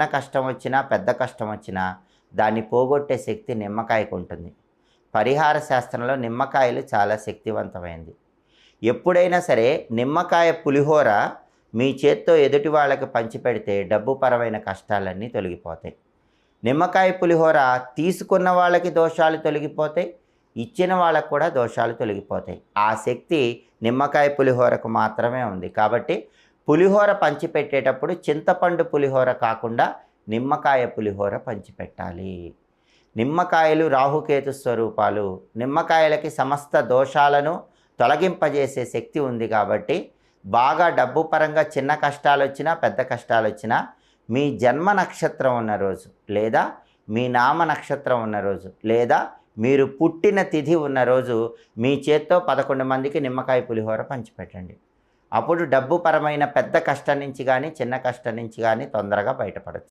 చిన్న కష్టం వచ్చినా పెద్ద కష్టం వచ్చినా దాన్ని పోగొట్టే శక్తి నిమ్మకాయకు ఉంటుంది. పరిహార శాస్త్రంలో నిమ్మకాయలు చాలా శక్తివంతమైంది ఎప్పుడైనా సరే నిమ్మకాయ పులిహోర మీ చేత్తో ఎదుటి వాళ్ళకి పంచిపెడితే డబ్బుపరమైన కష్టాలన్నీ తొలగిపోతాయి. నిమ్మకాయ పులిహోర తీసుకున్న వాళ్ళకి దోషాలు తొలగిపోతాయి ఇచ్చిన వాళ్ళకు కూడా దోషాలు తొలగిపోతాయి. ఆ శక్తి నిమ్మకాయ పులిహోరకు మాత్రమే ఉంది. కాబట్టి పులిహోర పంచిపెట్టేటప్పుడు చింతపండు పులిహోర కాకుండా నిమ్మకాయ పులిహోర పంచిపెట్టాలి. నిమ్మకాయలు రాహుకేతు స్వరూపాలు. నిమ్మకాయలకి సమస్త దోషాలను తొలగింపజేసే శక్తి ఉంది కాబట్టి బాగా డబ్బు పరంగా చిన్న కష్టాలు వచ్చినా పెద్ద కష్టాలు వచ్చినా మీ జన్మ నక్షత్రం ఉన్న రోజు లేదా మీ నామ నక్షత్రం ఉన్న రోజు లేదా మీరు పుట్టిన తిథి ఉన్న రోజు మీ చేత్తో పదకొండు మందికి నిమ్మకాయ పులిహోర పంచిపెట్టండి. అప్పుడు డబ్బు పరమైన పెద్ద కష్టం నుంచి కానీ చిన్న కష్టం నుంచి కానీ తొందరగా బయటపడచ్చు.